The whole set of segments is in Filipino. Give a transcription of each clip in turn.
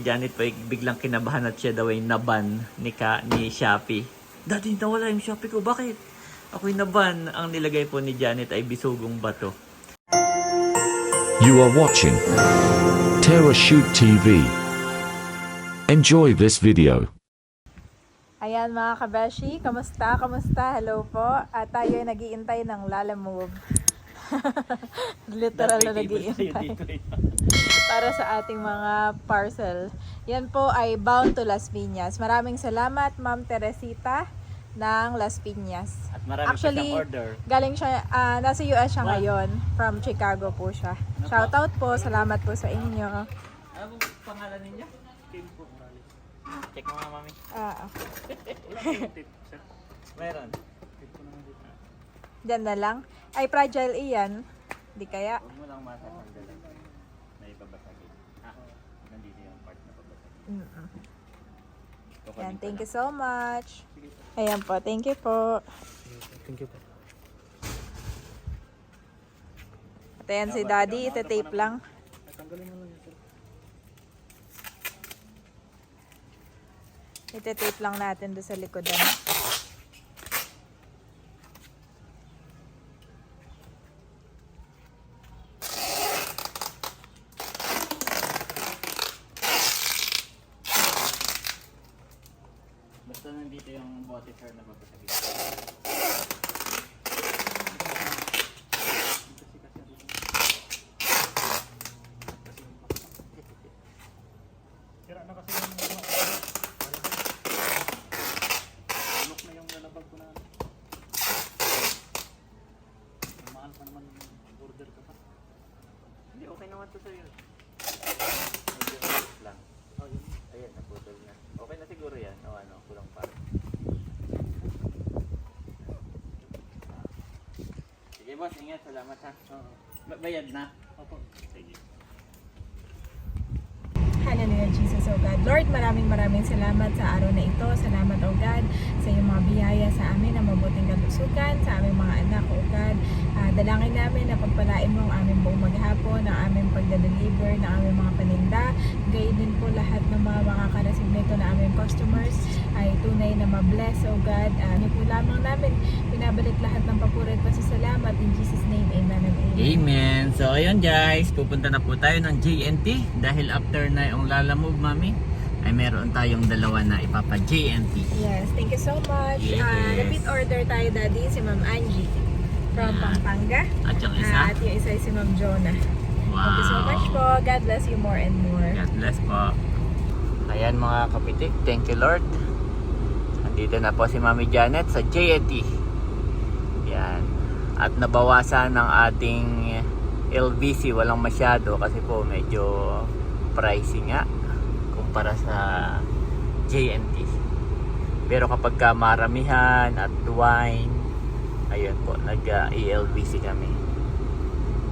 Janet po biglang kinabahan at siya daw ay naban ni, ka, ni Shopee. Daddy, nawala yung Shopee ko. Bakit? Ako'y naban. Ang nilagay po ni Janet ay bisugong bato. You are watching Terra Shoot TV. Enjoy this video. Ayan mga kabeshi, kamusta? Kamusta? Hello po. At tayo ay nagiintay ng Lala Move. Literal na nagiintay. Para sa ating mga parcel. Yan po ay bound to Las Piñas. Maraming salamat Ma'am Teresita ng Las Piñas. At marami Actually, pa order. galing siya, ah, nasa US siya Wow. ngayon. From Chicago po siya. Ano po? Shoutout po. Salamat po sa inyo. Ano po pangalan ninyo? Kim po. Check mo nga, mami. Ah, Meron. Diyan na lang. Ay, fragile iyan. Di kaya. Huwag mo lang masasandala. May babasagin. Ah, nandito yung part na babasagin. Mm-mm. Yan, thank you so much. Ayan po, thank you po. Thank you po. At ayan si Daddy, ite-tape lang. Tanggalin mo lang yun, sir. Ite-tape lang natin doon sa likodan. Basta nandito yung bote sir na babasagin. Sira na kasi yung ano, Look na yung lalabag ko na. Mahal pa naman yung order ka pa. Hindi, okay naman to sa'yo. Medyo lang. Oh. Ayan, naputol na. Okay na siguro yan. O ano, kulang pa. Sige boss, ingat. Salamat ha. Ba- bayad na. Opo. Sige. Hallelujah, Jesus, O God. Lord, maraming maraming salamat sa araw na ito. Salamat, O God, sa iyong mga biyaya sa amin na mabuting kalusugan, sa aming mga anak, O God. Ah, dalangin namin na pagpalain mo ang aming buong maghapon, ang aming pagdadeliver, ng aming mga paninda. Gayon din po lahat ng mga makaka-receive nito na aming customers ay tunay na mabless, O God. Uh, niyo po lamang namin pinabalik lahat ng papuri at pasasalamat. In Jesus' name, Amen and Amen. Amen. So ayun guys, pupunta na po tayo ng JNT dahil after na yung Lala Move Mami ay meron tayong dalawa na ipapa JNT. Yes, thank you so much. Yes. Ah, repeat order tayo, Daddy, si Ma'am Angie from. Pampanga. At yung isa, At yung isa ay si Ma'am Jonah. wow. Thank you so much po. God bless you more and more. God bless po. Ayan mga kapitik, thank you Lord. Andito na po si Mami Janet sa JNT. Yan. At nabawasan ng ating LBC, walang masyado kasi po medyo pricey nga kumpara sa JNT. Pero kapag ka maramihan at wine, ayun po, nag-ELBC kami.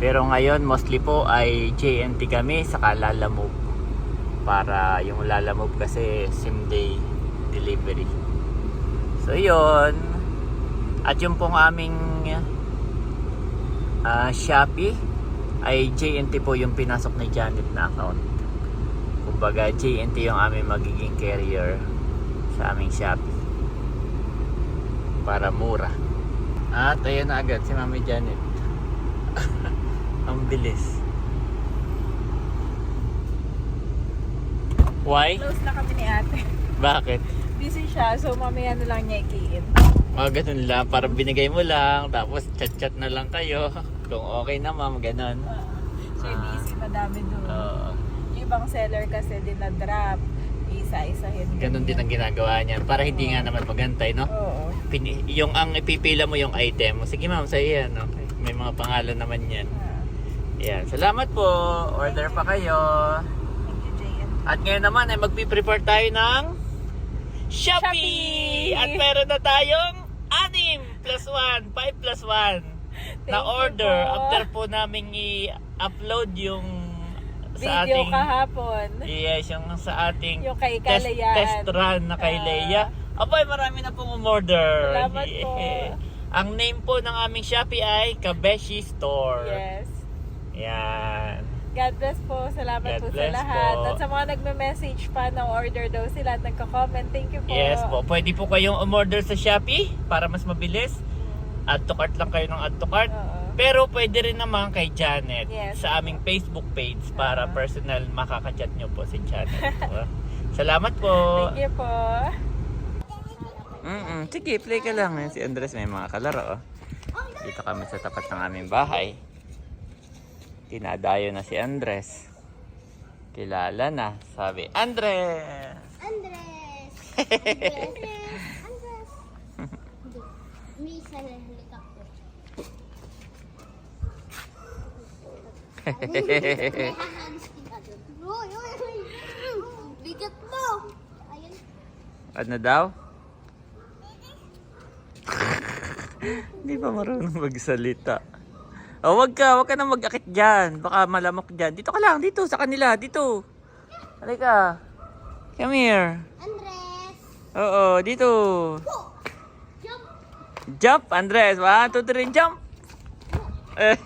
Pero ngayon, mostly po ay JNT kami sa Lala Move. Para yung Lala Move kasi same day delivery. So yun. At yung pong aming ah, Shopee ay JNT po yung pinasok ni Janet na account. Kumbaga JNT yung aming magiging carrier sa aming Shopee. Para mura. At ayun na agad si Mami Janet. Ang bilis. Why? Close na kami ni ate. Bakit? Busy siya, so mamaya na lang niya i-in. Mga ganun lang, parang binigay mo lang, tapos chat-chat na lang kayo. Kung okay na ma'am, ganun. So Ah. busy, madami doon. Oo. Yung ibang seller kasi din na-drop. Isa-isahin. ganun din ang ginagawa niya. Para hindi nga naman magantay, no? Oo. Pini- yung ang ipipila mo yung item. Sige ma'am, sa yan. Okay. May mga pangalan naman yan. Yan. Salamat po. Order pa kayo. At ngayon naman ay magpiprepare tayo ng Shopee! Shopee! At meron na tayong 6 plus 1, 5 plus 1 na order po. after po namin i-upload yung sa Video ating kahapon. yes, yung sa ating Yung kay test, Kalayaan. test run na kay Ah. Leia. Abay, marami na pong umorder. Salamat po. Ang name po ng aming Shopee ay Kabeshi Store. Yes. Yan. God bless po. Salamat God po sa bless lahat. po. At sa mga nagme-message pa na order daw sila at nagko-comment, thank you po. Yes po. Pwede po kayong umorder sa Shopee para mas mabilis. Add to cart lang kayo ng add to cart. Oo. Pero pwede rin naman kay Janet Yes. sa aming Facebook page para Oo. personal makaka-chat nyo po si Janet. Salamat po. Thank you po. Mm Sige, play ka lang. Si Andres may mga kalaro. Oh. Dito kami sa tapat ng aming bahay. Tinadayo na si Andres. Kilala na. Sabi, Andres! Andres! Andres! Andres! May isa na uy, uy! Bigat mo! Ayun. ano daw? Hindi pa marunong magsalita. Oh, wag ka, wag ka na mag-akit dyan. Baka malamok dyan. Dito ka lang, dito, sa kanila, dito. Halika. Come here. Andres! Oo, dito. Jump! Jump, Andres. One, two, three, jump. Eh.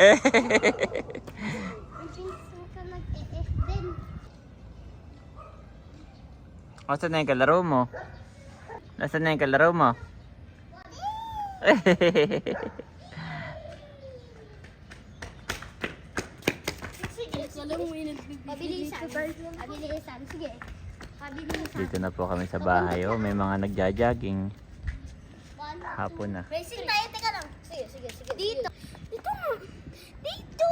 Eh. Nasaan na yung kalaro mo? Nasaan na yung kalaro mo? Dito na po kami sa bahay. Oh, may mga nagja-jogging. Hapon na. Racing tayo, teka lang. Sige, sige, sige. Dito. Dito nga. Dito.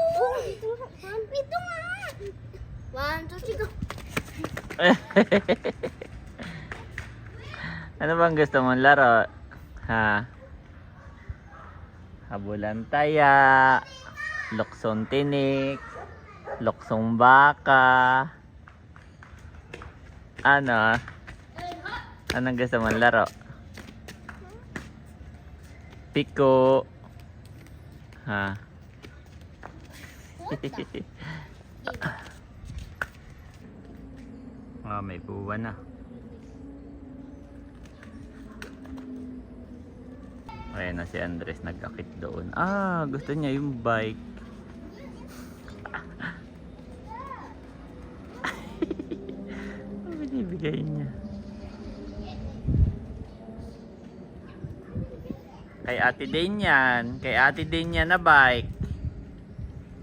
Dito nga. One, two, three, go. ano bang gusto mong laro? Ha? Habulan taya, luksong tinik, luksong baka. Ano? Anong gusto mong laro? Piko. Ha? Ah, may buwan na. Ayan na si Andres nag-akit doon. Ah, gusto niya yung bike. Ano binibigay niya? Kay Ate Dane yan. Kay Ate Dane yan na bike.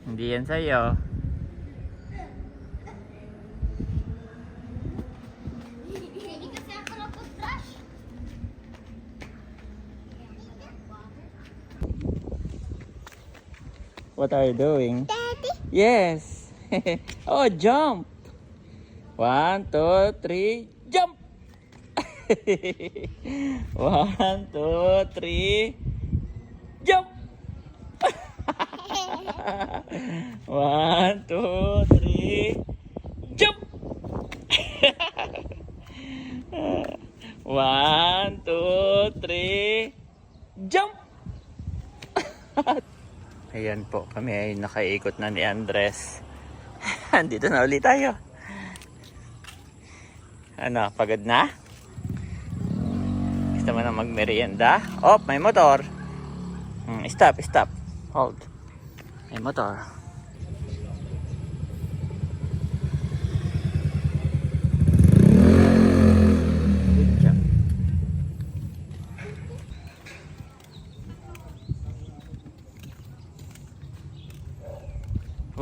Hindi yan sa'yo. What are you doing? Daddy. Yes. oh, jump. One, two, three, jump. One, two, three, jump. One, two, three, jump. One, two, three, jump. Ayan po, kami ay nakaikot na ni Andres. Andito na ulit tayo. Ano, pagod na? Gusto mo na magmerienda? Oh, may motor. Hmm, stop, stop. Hold. May motor.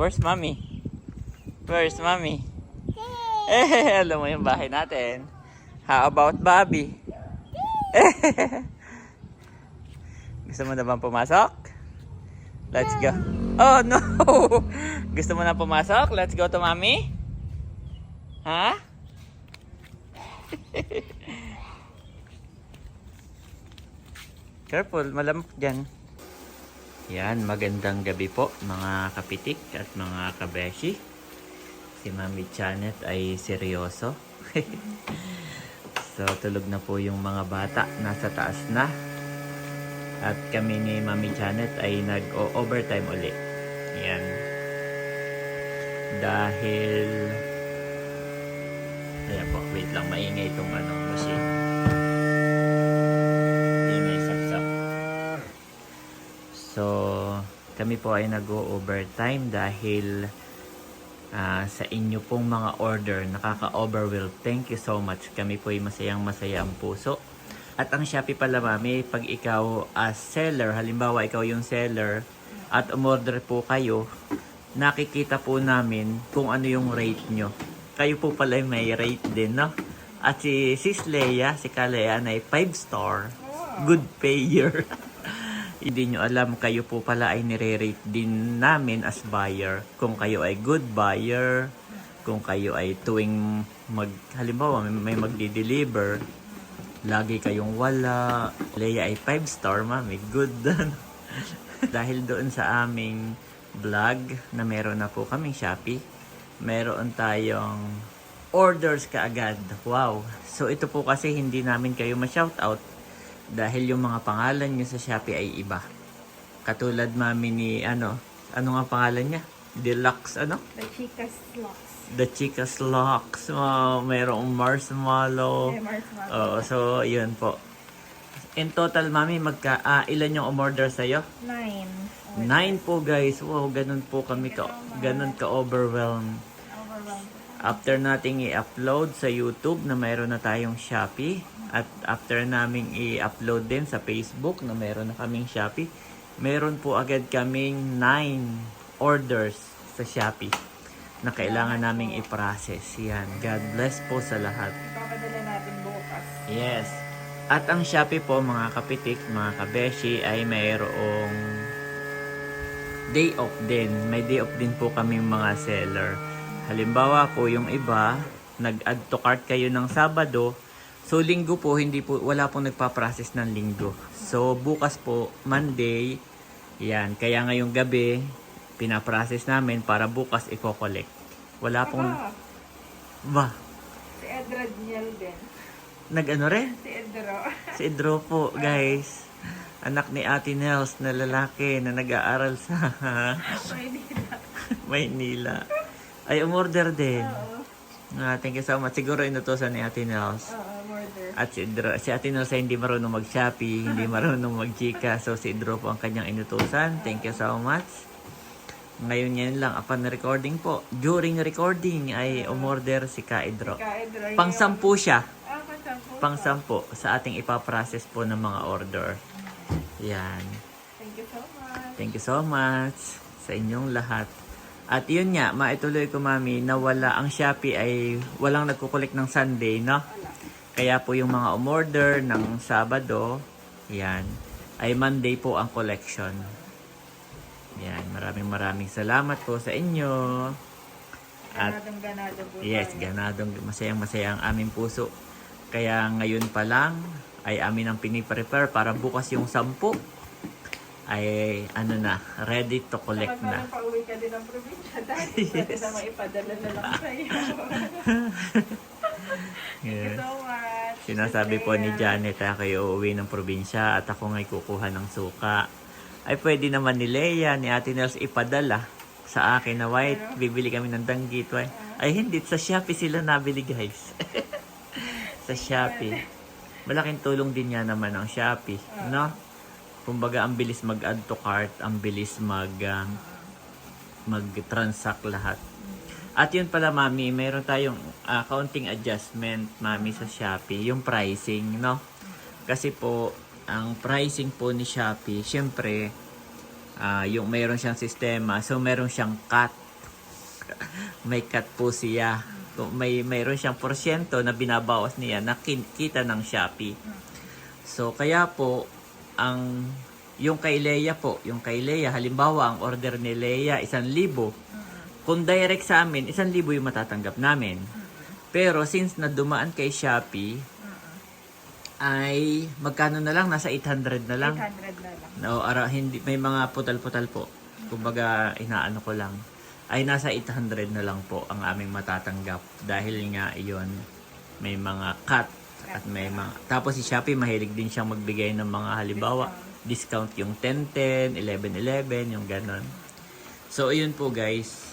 Where's mommy? Where's mommy? Eh, alam mo yung bahay natin. How about Bobby? Gusto mo na bang pumasok? Let's go. Oh, no! Gusto mo na pumasok? Let's go to mommy? Ha? Careful, malamok dyan. Yan, magandang gabi po mga kapitik at mga kabeshi. Si Mami Janet ay seryoso. so, tulog na po yung mga bata. Nasa taas na. At kami ni Mami Janet ay nag-overtime uli. Yan. Dahil... Ayan po, wait lang. Maingay itong ano, machine. Kami po ay nag-overtime dahil ah, sa inyo pong mga order. Nakaka-overwhelm. Thank you so much. Kami po ay masayang masaya ang puso. At ang Shopee pala mami, pag ikaw as seller, halimbawa ikaw yung seller at umorder po kayo, nakikita po namin kung ano yung rate nyo. Kayo po pala ay may rate din, no? At si Sis Leia, si Kalean ay 5 star. Good payer. Hindi nyo alam, kayo po pala ay nire-rate din namin as buyer. Kung kayo ay good buyer, kung kayo ay tuwing mag, halimbawa may, may magdi-deliver, lagi kayong wala. Leia ay 5 star, mami. Good. Dahil doon sa aming vlog na meron na po kaming Shopee, meron tayong orders kaagad. Wow. So ito po kasi hindi namin kayo ma-shoutout dahil yung mga pangalan nyo sa Shopee ay iba. Katulad mami ni ano, ano nga pangalan niya? Deluxe ano? The Chicas Locks. The Chicas Locks. Oh, mayroong marshmallow. Hey, Mars Mars. Oo, so yun po. In total, mami, magka, ah, ilan yung umorder sa'yo? Nine. Nine po guys. Wow, ganun po kami ka, ganun ka-overwhelmed. Overwhelmed. After nating i-upload sa YouTube na mayroon na tayong Shopee at after naming i-upload din sa Facebook na mayroon na kaming Shopee, meron po agad kaming 9 orders sa Shopee na kailangan naming i-process. Yan. God bless po sa lahat. Papadala natin bukas. Yes. At ang Shopee po mga kapitik, mga kabeshi ay mayroong day off din. May day off din po kami mga seller. Halimbawa po yung iba, nag-add to cart kayo ng Sabado. So linggo po hindi po wala pong nagpa-process ng linggo. So bukas po Monday, yan. Kaya ngayong gabi pinaprocess namin para bukas i-collect. Wala pong ba Si Edra Niel din. nag-ano rin? Si Edro. Si Idro po, guys. Anak ni Ate Nels na lalaki na nag-aaral sa Maynila. Ay, umorder din. Ah, thank you so much. Siguro inutosan ni Ate Nels. Oo. At si, Idro, si Ate Nels ay hindi marunong mag-Shopee, hindi marunong mag-Gika. So, si Idro po ang kanyang inutosan. Thank you so much. Ngayon yan lang, upon recording po. During recording ay umorder si Ka Idro. Yung- Pang-sampu siya Ah, pang-sampu. pang sampo sa ating ipaprocess po ng mga order. Yan. Thank you so much. Thank you so much sa inyong lahat. At yun nga, maituloy ko mami na wala ang Shopee ay walang nagkukulik ng Sunday, no? Kaya po yung mga umorder ng Sabado, yan, ay Monday po ang collection. Yan, maraming maraming salamat po sa inyo. At Ganadong ganado po. Yes, tayo. ganadong masayang masaya ang aming puso. Kaya ngayon pa lang ay amin ang piniprepare para bukas yung sampu ay ano na, ready to collect na. parang pauwi ka din ng probinsya, dahil pwede na maipadala na lang sa'yo. Yes. much. Sinasabi po ni. Janet ako ay uuwi ng probinsya at ako nga'y kukuha ng suka. Ay pwede naman ni Leia, ni Ate Nels ipadala sa akin na white. Bibili kami ng danggit white. Ay hindi, sa Shopee sila nabili guys. sa Shopee. Malaking tulong din niya naman ang Shopee. No? Kumbaga ang bilis mag-add to cart, ang bilis mag ah, mag-transact lahat. At yun pala, mami, mayroon tayong ah, counting adjustment, mami, sa Shopee. Yung pricing, no? Kasi po, ang pricing po ni Shopee, syempre, ah, yung mayroon siyang sistema, so mayroon siyang cut. may cut po siya. May mayroon siyang porsyento na binabawas niya na kita ng Shopee. So, kaya po, ang yung kay Leia po, yung kay Leia, halimbawa, ang order ni Leia, isang libo. Kung direct sa amin, isang libo yung matatanggap namin. Pero since na dumaan kay Shopee, ay magkano na lang? Nasa 800 na lang. 800 na lang. No, ara, hindi, may mga putal-putal po. Kumbaga, inaano ko lang. Ay, nasa 800 na lang po ang aming matatanggap. Dahil nga, iyon, may mga cut. At may mga... Tapos si Shopee, mahilig din siyang magbigay ng mga halimbawa, discount yung 10-10, 11-11, yung ganon. So, ayun po guys.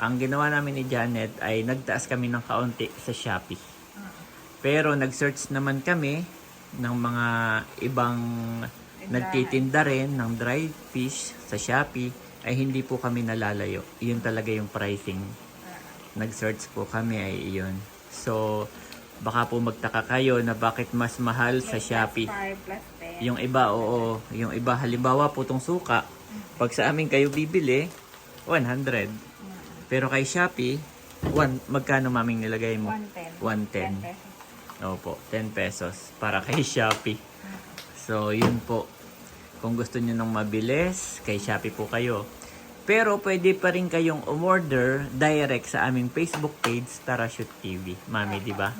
Ang ginawa namin ni Janet ay nagtaas kami ng kaunti sa Shopee. Pero nag-search naman kami ng mga ibang nagtitinda rin ng dried fish sa Shopee, ay hindi po kami nalalayo. Yun talaga yung pricing. Nag-search po kami ay iyon. So, baka po magtaka kayo na bakit mas mahal sa Shopee. 5 plus 10. Yung iba, oo. Yung iba, halimbawa po itong suka, pag sa amin kayo bibili, 100. Pero kay Shopee, one, magkano maming nilagay mo? 110. 110. 10 pesos. Opo, 10 pesos para kay Shopee. So, yun po. Kung gusto niyo ng mabilis, kay Shopee po kayo. Pero pwede pa rin kayong umorder direct sa aming Facebook page, Tarashoot TV. Mami, di ba?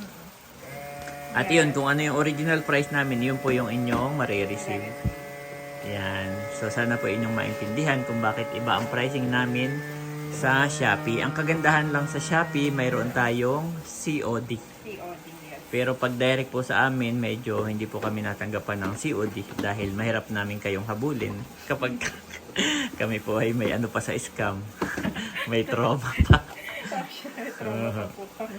At yun, kung ano yung original price namin, yun po yung inyong marireceive. Yan. So, sana po inyong maintindihan kung bakit iba ang pricing namin sa Shopee. Ang kagandahan lang sa Shopee, mayroon tayong COD. COD, yes. Pero pag direct po sa amin, medyo hindi po kami natanggapan ng COD dahil mahirap namin kayong habulin kapag kami po ay may ano pa sa scam. may trauma pa. Trauma po kami.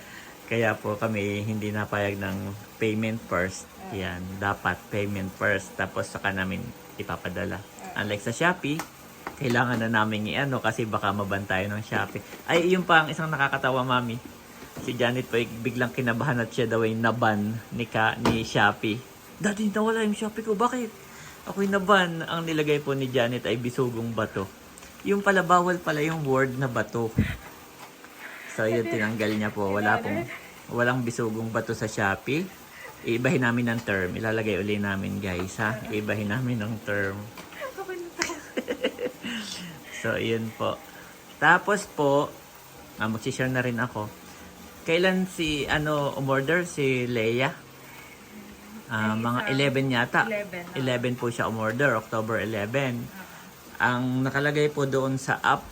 Kaya po kami hindi napayag ng payment first. Yan, dapat payment first tapos saka namin ipapadala. Unlike sa Shopee, kailangan na namin i-ano kasi baka maban tayo ng Shopee. Ay, yun pa ang isang nakakatawa, mami. Si Janet po ay biglang kinabahan at siya daw ay naban ni, ka, ni Shopee. Dati nawala yung Shopee ko. Bakit? Ako'y naban. Ang nilagay po ni Janet ay bisugong bato. Yung pala bawal pala yung word na bato. So yun tinanggal niya po. Wala pong walang bisugong bato sa Shopee. Iibahin namin ng term. Ilalagay uli namin guys ha. Iibahin namin ng term. So yun po. Tapos po, ah, magsishare na rin ako. Kailan si ano umorder si Leia? Ah, mga 11 yata. 11, 11 po siya umorder, October 11. Ang nakalagay po doon sa app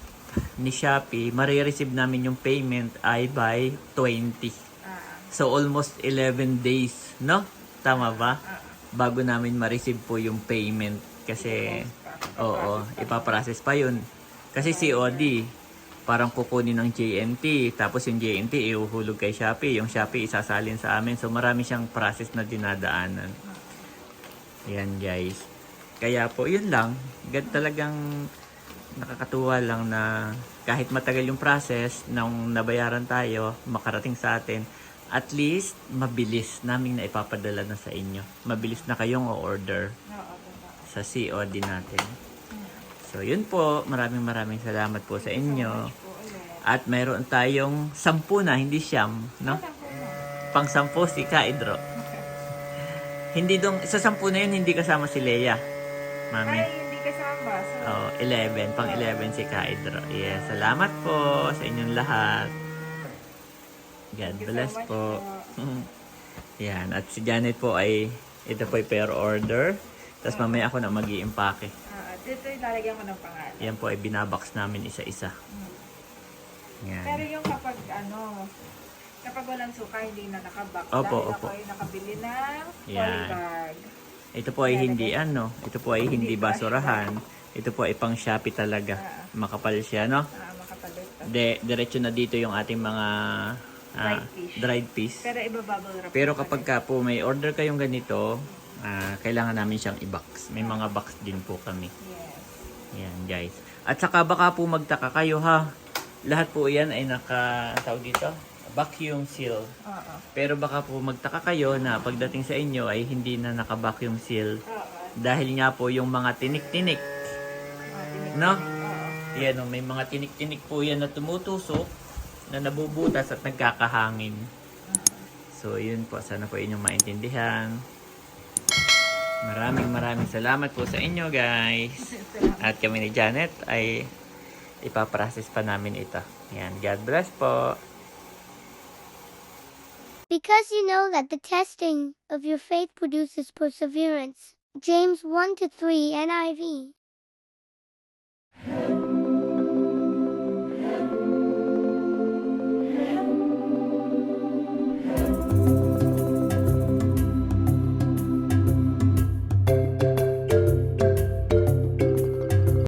ni Shopee, marireceive namin yung payment ay by 20. Ah, So almost 11 days, no? Tama ba? Bago namin ma-receive po yung payment kasi oo, ipaprocess pa yun. Kasi COD, parang kukunin ng JNT, tapos yung JNT iuhulog kay Shopee, yung Shopee isasalin sa amin. So marami siyang process na dinadaanan. Yan guys. Kaya po, yun lang. Gan talagang nakakatuwa lang na kahit matagal yung process nung nabayaran tayo, makarating sa atin, at least mabilis naming na ipapadala na sa inyo. Mabilis na kayong o-order oo, sa COD natin. So yun po, maraming maraming salamat po sa inyo. At mayroon tayong sampu na, hindi siyam, no? Pang sampu si Kaidro. Hindi dong, sa sampu na yun, hindi kasama si Leia. Mami. Ay, hindi kasama. So, Oh, 11. Pang 11 si Kaidro. Yes, salamat po sa inyong lahat. God bless po. Yan. At si Janet po ay, ito po ay per order. Tapos mamaya ako na mag iimpake Ah, dito ilalagyan ko ng pangalan. Yan po ay binabox namin isa-isa. Pero Yan. yung kapag ano, kapag walang suka, hindi na nakabox. Opo, dahil opo. ako ay nakabili ng Yan. polybag. Ito po ay hindi ano, ito po ay hindi basurahan. Ito po ay pang Shopee talaga. Makapal siya, no? Ah, makapalit. De, diretso na dito yung ating mga ah, Dried fish. dried fish. Pero iba bubble wrap. Pero pa kapag ka po may order kayong ganito, ah, kailangan namin siyang i-box. May mga box din po kami. Yes. Yan guys. At saka baka po magtaka kayo ha. Lahat po yan ay naka, tawag dito, vacuum seal. Oo. Pero baka po magtaka kayo na pagdating sa inyo ay hindi na naka-vacuum seal. Oo. Dahil nga po yung mga tinik-tinik, tinik- no? Oo. Yan may mga tinik-tinik po yan na tumutusok, na nabubutas at nagkakahangin. So, yun po. Sana po inyong maintindihan. Maraming maraming salamat po sa inyo, guys. At kami ni Janet ay ipaprocess pa namin ito. Yan. God bless po. Because you know that the testing of your faith produces perseverance. James 1 to 3 NIV.